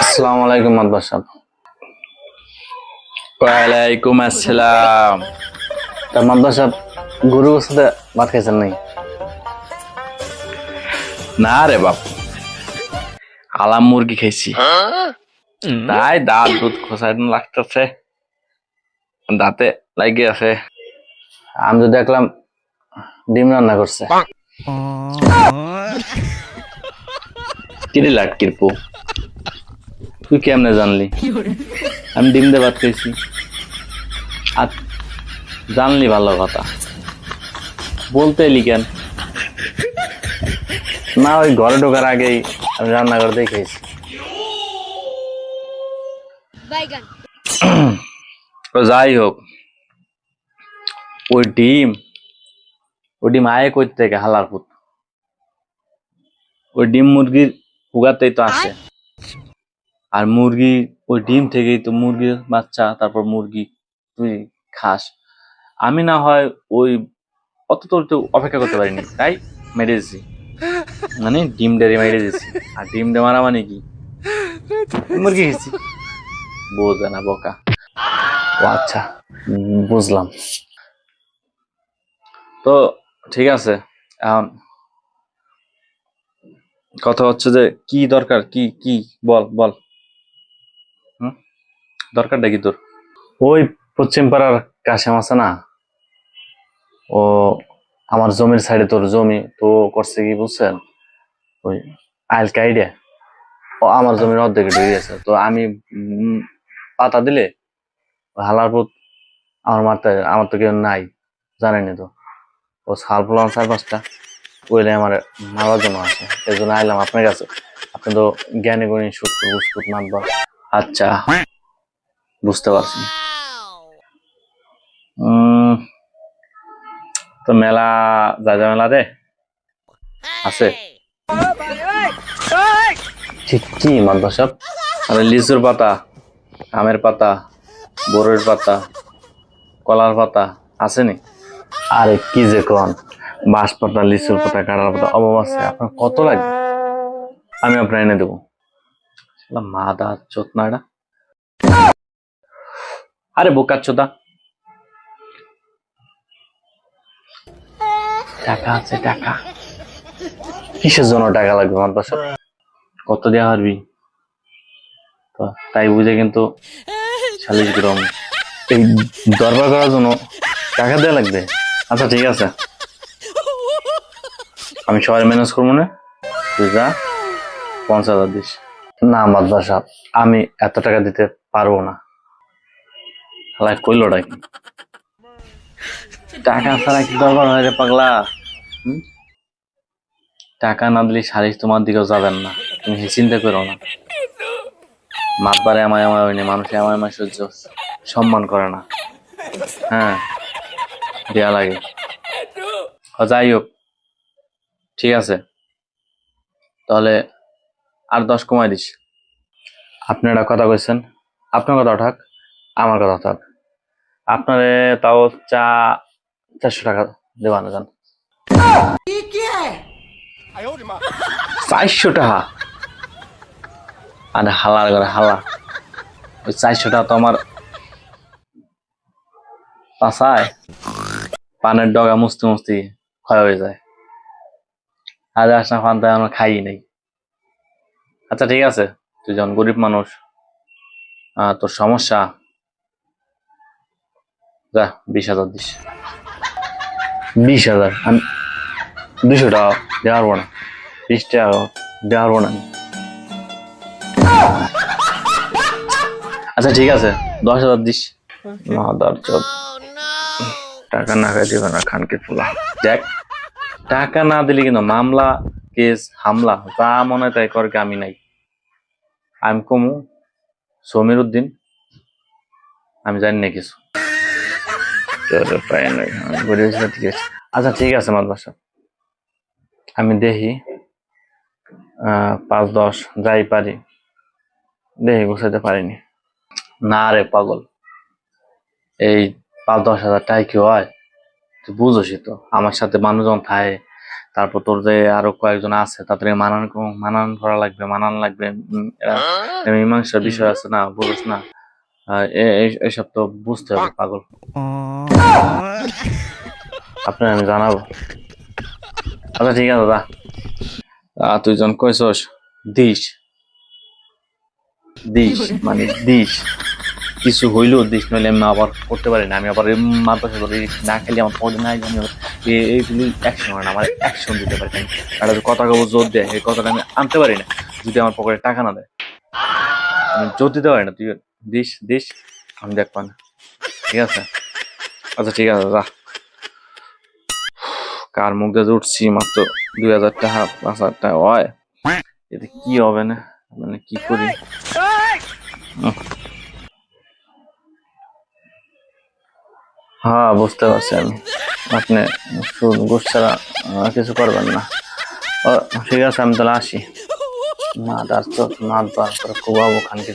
আসসালামু আলাইকুম সাহেব। ওয়ালাইকুম আসসালাম। তা সাহেব গরুর সাথে ভাত খাইছেন নাই না রে বাপ। আলাম মুরগি খাইছি। তাই দাঁত দুধ খোসাই লাগতেছে। দাঁতে লাগে আছে। আমি তো দেখলাম ডিম রান্না করছে। কিরে লাগ কিরপু তুই কেমনে জানলি? আমি ডিম দিয়ে ভাত খাইছি। আর জানলি ভালো কথা। বলতে এলি কেন? না ওই ঘরে ঢোকার আগেই আমি রান্না করতেই খাইছি বাইগান। তো যাই হোক ওই ডিম ওই ডিম আয়ে কই থেকে হালার পুত। ওই ডিম মুরগির হুগাতেই তো আসে আর? মুরগি ওই ডিম থেকেই তো মুরগির বাচ্চা তারপর মুরগি তুই খাস। আমি না হয় ওই অত তোর তো অপেক্ষা করতে পারিনি তাই মেরে দিছি। মানে ডিম ডেরে মেরে দিছি। আর ডিম ডে মারা মানে কি মুরগি খেয়েছি। বোঝে না বোকা। ও আচ্ছা বুঝলাম। তো ঠিক আছে কথা হচ্ছে যে, কি দরকার? কি কি? বল বল। হুম? দরকারটা কি তোর? ওই পশ্চিম পাড়ার কাশেম আছে না? ও আমার জমির সাইডে তোর জমি, তো করছে কি বুঝছেন? ওই আইলকা আইডিয়া ও আমার জমির অর্ধেক ঢুকে গেছে, তো আমি পাতা দিলে হালার পুত আমার মারতে, আমার তো কেউ নাই জানেনি তো। ও সাল ফুলাম চার পাঁচটা। ওইলে আমার মারার জন্য আছে এই জন্য আইলাম আপনার কাছে। আপনি তো জ্ঞানী গুণী সুৎকুর বুসকুট আচ্ছা বুঝতে পারছি। তো মেলা মেলা রে আছে। ঠিক কি আরে লিচুর পাতা, আমের পাতা বড়ের পাতা, কলার পাতা, আছে নি? আরে কি যে কন। বাঁশ পাতা লিচুর পাতা কাঁড়ার পাতা অভাব আছে। আপনার কত লাগবে? আমি আপনার এনে দেবো। শালা মাদা চোতনাটা আরে বোকার চোদা। টাকা আছে, টাকা। কিসের জন্য টাকা লাগবে আমার সাহেব কত দেওয়া পারবি তো তাই বুঝে কিন্তু চালিশ গ্রাম। এই দরবার করার জন্য টাকা দেওয়া লাগবে? আচ্ছা ঠিক আছে। আমি সবাই ম্যানেজ করব না। তুই পঞ্চাশ দিস। না মাদবা সাহেব আমি এত টাকা দিতে পারব না। লাইফ করল নাকি টাকা ছাড়া কি দরকার হয় রে পাগলা? টাকা না দিলে সারিস তোমার দিকেও যাবেন না। তুমি চিন্তা করো না। মাতবারে আমায় আমায় হয়নি, মানুষে আমায় আমায় সহ্য সম্মান করে না। হ্যাঁ দেয়া লাগে। যাই হোক। ঠিক আছে। তাহলে আর দশ কমাই দিস। আপনারা কথা কইছেন। আপনার কথা থাক আমার কথা থাক আপনারে তাও চা চারশো টাকা দেওয়ানো যান। চারশো টাকা? আরে হালার করে হালা। ওই চারশো টাকা তো আমার পাশায় পানের ডগা মুস্তি মুস্তি ক্ষয় হয়ে যায়। আর আসনা ফান্তা আমার খাই নেই। আচ্ছা ঠিক আছে। তুই যখন গরিব মানুষ আহ, তোর সমস্যা যা বিশ হাজার দিস। বিশ হাজার? আমি দুশো টাকা দেওয়া পারব না। বিশ টাকা দেওয়া পারব না আমি। আচ্ছা ঠিক আছে। দশ হাজার দিস। মাদার চোদ টাকা না খাই দিবে না খানকে ফুলা দেখ। টাকা না দিলে কিন্তু মামলা কেস হামলা যা মনে তাই করকে আমি নাই। আমি কমু সমীর উদ্দিন আমি জানি না কিছু। ছেলে, ঠিক আছে। আচ্ছা ঠিক আছে মাদবাসা আমি দেখি পাঁচ দশ যাই পারি দেখি গুছাইতে পারিনি। না রে পাগল এই পাঁচ দশ হাজার টাকা কি হয়? তুই বুঝোসই তো। আমার সাথে মানুষজন থাকে, তারপর তোর যে আরও কয়েকজন আছে তাদের মানান মানান করা লাগবে, মানান লাগবে। মীমাংসার বিষয় আছে না বুঝছ না। এইসব তো বুঝতে হবে, পাগল। আপনার আমি জানাব। আচ্ছা ঠিক আছে দাদা তুই যখন কইছস, দিস। দিস মানে দিস। কিছু হইলেও দিস নইলে আমি আবার করতে পারি না। আমি আবার মাদ্রাসা করি না খেলে আমার পড়ে না আমি এইগুলি অ্যাকশন হয় না আমার অ্যাকশন দিতে পারি না। একটা কথা কব জোর দেয় এই কথাটা আমি আনতে পারি না যদি আমার পকেটে টাকা না দেয়। আমি জোর দিতে পারি না তুই দিস দিস আমি দেখ পান ঠিক আছে? আচ্ছা ঠিক আছে যা। কার মুখ দিয়ে উঠছি মাত্র দুই হাজার টাকা পাঁচ হাজার টাকা হয় এতে কি হবে না? মানে কি করি? হ্যাঁ বুঝতে পারছি আমি। আপনি সুদ ছাড়া কিছু করবেন না। ও, ঠিক আছে, আমি তাহলে আসি। না তার চোখ মা বার করে খুব খানকে